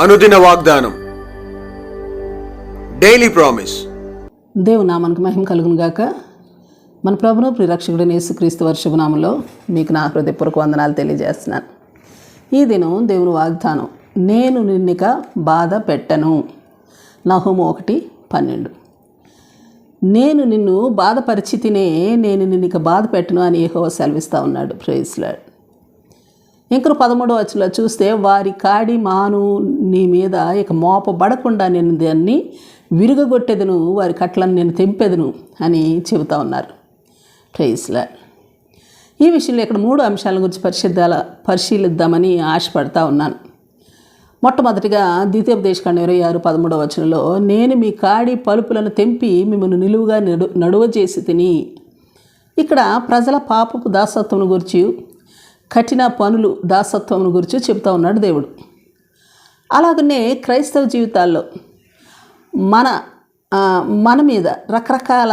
అనుదిన వాగ్దానం. Daily promise దేవు నామానికి మహిమ కలుగును గాక. మన ప్రభును క్రీస్తు యేసుక్రీస్తు వర్షభనామంలో మీకు నా హృదయపూర్వక వందనాలు తెలియజేస్తున్నాను. ఈ దినం దేవుని వాగ్దానం నేను నిన్నిక బాధ పెట్టను. నహోము ఒకటి పన్నెండు. నేను నిన్ను బాధపరిచితినే నేను నిన్నిక బాధ పెట్టను అని ఏహో సెలవిస్తూ ఉన్నాడు. ప్రేస్లాడ్ ఇంకరు పదమూడవ వచ్చిలో చూస్తే వారి కాడి మాను నీ మీద ఇక మోపబడకుండా నేను దాన్ని విరుగగొట్టెదను వారి కట్లను నేను తెంపెదను అని చెబుతా ఉన్నారు. ప్రైస్లా ఈ విషయంలో ఇక్కడ మూడు అంశాల గురించి పరిశుద్ధాల పరిశీలిద్దామని ఆశపడతా ఉన్నాను. మొట్టమొదటిగా ద్వితీయోపదేశకాండ ఇరవై ఆరు పదమూడవ వచనంలో నేను మీ కాడి పలుపులను తెంపి మిమ్మల్ని నిలువుగా నడు నడువ చేసి తిని ఇక్కడ ప్రజల పాపపు దాసత్వం గురించి కఠిన పనులు దాసత్వం గురించి చెబుతా ఉన్నాడు దేవుడు. అలాగనే క్రైస్తవ జీవితాల్లో మన మన మీద రకరకాల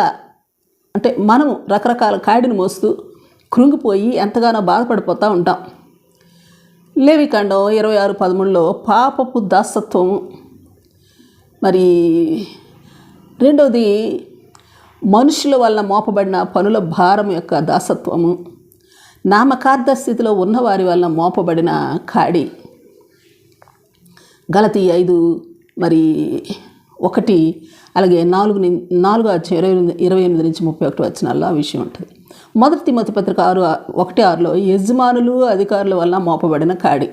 అంటే మనము రకరకాల కాడిని మోస్తూ కృంగిపోయి ఎంతగానో బాధపడిపోతూ ఉంటాం. లేవికాండం ఇరవై ఆరు పదమూడులో పాపపు దాసత్వము. మరి రెండవది మనుషుల వల్ల మోపబడిన పనుల భారం యొక్క దాసత్వము. నామకార్థ స్థితిలో ఉన్నవారి వల్ల మోపబడిన కాడి గలతి ఐదు మరి ఒకటి అలాగే నాలుగు నాలుగు ఇరవై ఎనిమిది ఇరవై ఎనిమిది నుంచి ముప్పై ఒకటి వచ్చినాల్లో ఆ విషయం ఉంటుంది. మొదటి తిమ్మతి పత్రిక ఆరు ఒకటి ఆరులో యజమానులు అధికారుల వల్ల మోపబడిన కాడి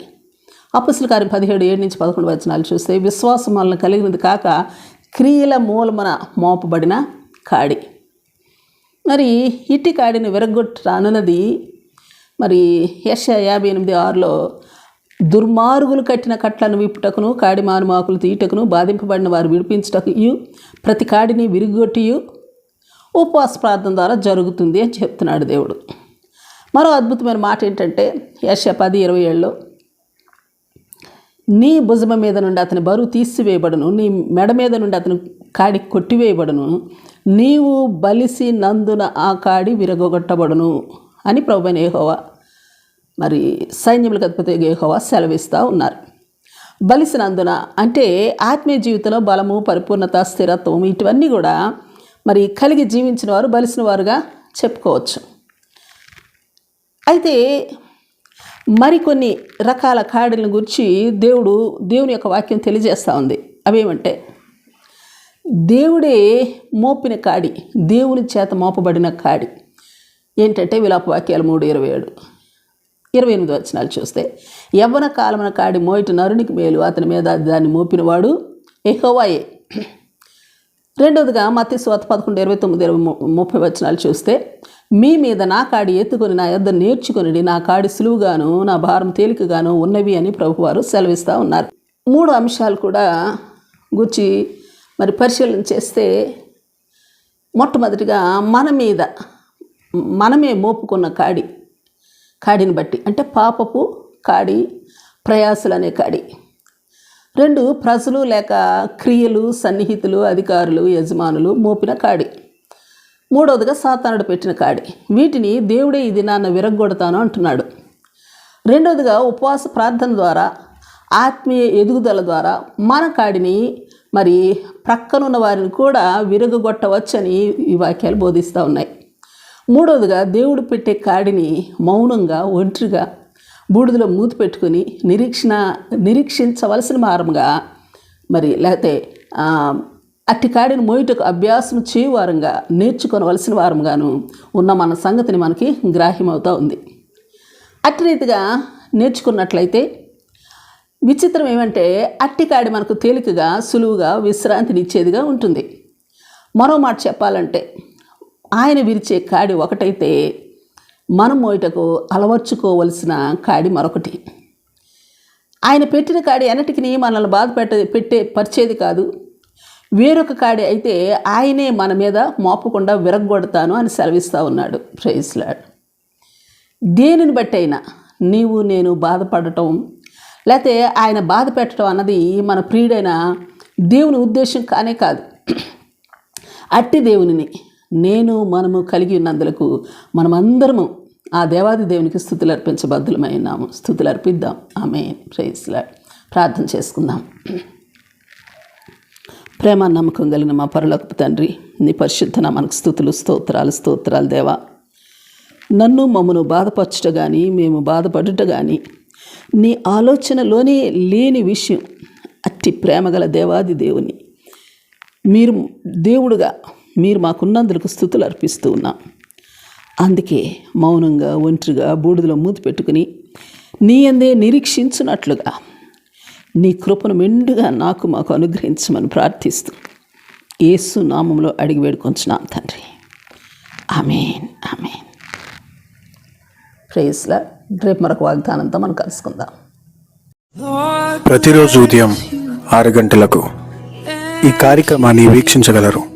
అప్పుసుల కార్యం పదిహేడు ఏడు నుంచి పదకొండు వచనాలు చూస్తే విశ్వాసం వలన కలిగినది కాక క్రియల మూలమున మోపబడిన కాడి మరి ఇట్టి కాడిని విరగొట్టనున్నది మరి యశ యాభై ఎనిమిది ఆరులో దుర్మార్గులు కట్టిన కట్లను విప్పుటకును కాడి మానుమాకులు తీయటకును బాధింపబడిన వారు విడిపించుటకు ప్రతి కాడిని విరిగొట్టియు. ఉపవాస ప్రార్థన ద్వారా జరుగుతుంది అని చెప్తున్నాడు దేవుడు. మరో అద్భుతమైన మాట ఏంటంటే యశ పది ఇరవై ఏళ్ళలో నీ భుజమ మీద నుండి అతని బరువు తీసివేయబడను నీ మెడ మీద నుండి అతను కాడి కొట్టివేయబడను నీవు బలిసి నందున ఆ కాడి విరగొట్టబడును. అని ప్రభుని ఏహోవా మరి సైన్యములకు అధిపతి ఏహోవా సెలవిస్తూ ఉన్నారు. బలిసినందున అంటే ఆత్మీయ జీవితంలో బలము పరిపూర్ణత స్థిరత్వం ఇటువన్నీ కూడా మరి కలిగి జీవించిన వారు బలిసిన వారుగా చెప్పుకోవచ్చు. అయితే మరికొన్ని రకాల కాడలను గురించి దేవుడు దేవుని యొక్క వాక్యం తెలియజేస్తూ ఉంది. అవేమంటే దేవుడే మోపిన కాడి దేవుని చేత మోపబడిన కాడి. ఏంటంటే విలాప వాక్యాలు మూడు ఇరవై ఏడు. ఇరవై ఎనిమిది వచనాలు చూస్తే యవ్వన కాలమున కాడి మోయిట నరునికి మేలు అతని మీద దాన్ని మోపినవాడు ఎహోవాయే రెండవదిగా మత్తి స్వాత పదకొండు ఇరవై తొమ్మిది ఇరవై ముప్పై వచనాలు చూస్తే మీ మీద నా కాడి ఎత్తుకొని నా యొద్ద నేర్చుకొని నా కాడి సులువుగాను నా భారం తేలికగాను ఉన్నవి అని ప్రభువారు సెలవిస్తూ ఉన్నారు. మూడు అంశాలు కూడా గుర్చి మరి పరిశీలన చేస్తే మొట్టమొదటిగా మన మీద మనమే మోపుకున్న కాడి కాడిని బట్టి. అంటే పాపపు కాడి ప్రయాసులు అనే కాడి. రెండు ప్రజలు లేక క్రియలు సన్నిహితులు అధికారులు యజమానులు మోపిన కాడి. మూడవదిగా సాతానుడు పెట్టిన కాడి. వీటిని దేవుడే ఇది నాన్న విరగొడతాను అంటున్నాడు. రెండవదిగా ఉపవాస ప్రార్థన ద్వారా ఆత్మీయ ఎదుగుదల ద్వారా మన కాడిని మరి ప్రక్కనున్న వారిని కూడా విరగొట్టవచ్చని ఈ వాక్యాలు బోధిస్తూ ఉన్నాయి. మూడవదిగా దేవుడు పెట్టే కాడిని మౌనంగా ఒంటరిగా బూడిదలో మూతి పెట్టుకుని నిరీక్షణ నిరీక్షించవలసిన మారంగా మరి లేకపోతే అట్టి కాడిని మోయుటకు అభ్యాసం చేయువారంగా నేర్చుకోవలసిన వారంగాను ఉన్న మన సంగతిని మనకి గ్రాహ్యమవుతూ ఉంది. అట్టి రీతిగా నేర్చుకున్నట్లయితే విచిత్రం ఏమంటే అట్టి కాడి మనకు తేలికగా సులువుగా విశ్రాంతినిచ్చేదిగా ఉంటుంది. మరో మాట చెప్పాలంటే ఆయన విరిచే కాడి ఒకటైతే మనం మోయటకు అలవర్చుకోవలసిన కాడి మరొకటి. ఆయన పెట్టిన కాడి ఎన్నటికి మనల్ని బాధ పెట్ట పెట్టే పరిచేది కాదు. వేరొక కాడి అయితే ఆయనే మన మీద మోపకుండా విరగ్గొడతాను అని సెలవిస్తూ ఉన్నాడు. ప్రైస్లాడ్ దేనిని బట్టి అయినా నీవు నేను బాధపడటం లేకపోతే ఆయన బాధ పెట్టడం అన్నది మన ప్రియుడైన దేవుని ఉద్దేశం కానే కాదు. అట్టి దేవునిని నేను మనము కలిగి ఉన్నందులకు మనమందరము ఆ దేవాది దేవునికి స్థుతులు అర్పించబద్దులమై ఉన్నాము స్థుతులు అర్పిద్దాం ఆమె ప్రైజ్లాడ్ ప్రార్థన చేసుకుందాం. ప్రేమ నమ్మకం కలిగిన మా పరలోకపు తండ్రి నీ పరిశుద్ధన మనకు స్థుతులు స్తోత్రాలు స్తోత్రాలు దేవా. నన్ను మమ్మను బాధపరచుట కానీ మేము బాధపడుట కానీ నీ ఆలోచనలోనే లేని విషయం అట్టి ప్రేమగల దేవాది దేవుని. మీరు దేవుడుగా మీరు మాకున్నందుకు స్థుతులు అర్పిస్తూ ఉన్నాం. అందుకే మౌనంగా ఒంటరిగా బూడిదలో మూతి పెట్టుకుని నీ అందే నిరీక్షించున్నట్లుగా నీ కృపను మెండుగా నాకు మాకు అనుగ్రహించమని ప్రార్థిస్తూ యేసు నామంలో అడిగి వేడుకొంచున్నాం తండ్రి. Amen amen. ప్రేస్లా రేపు మరొక వాగ్దానంతో మనం కలుసుకుందాం. ప్రతిరోజు ఉదయం ఆరు గంటలకు ఈ కార్యక్రమాన్ని వీక్షించగలరు.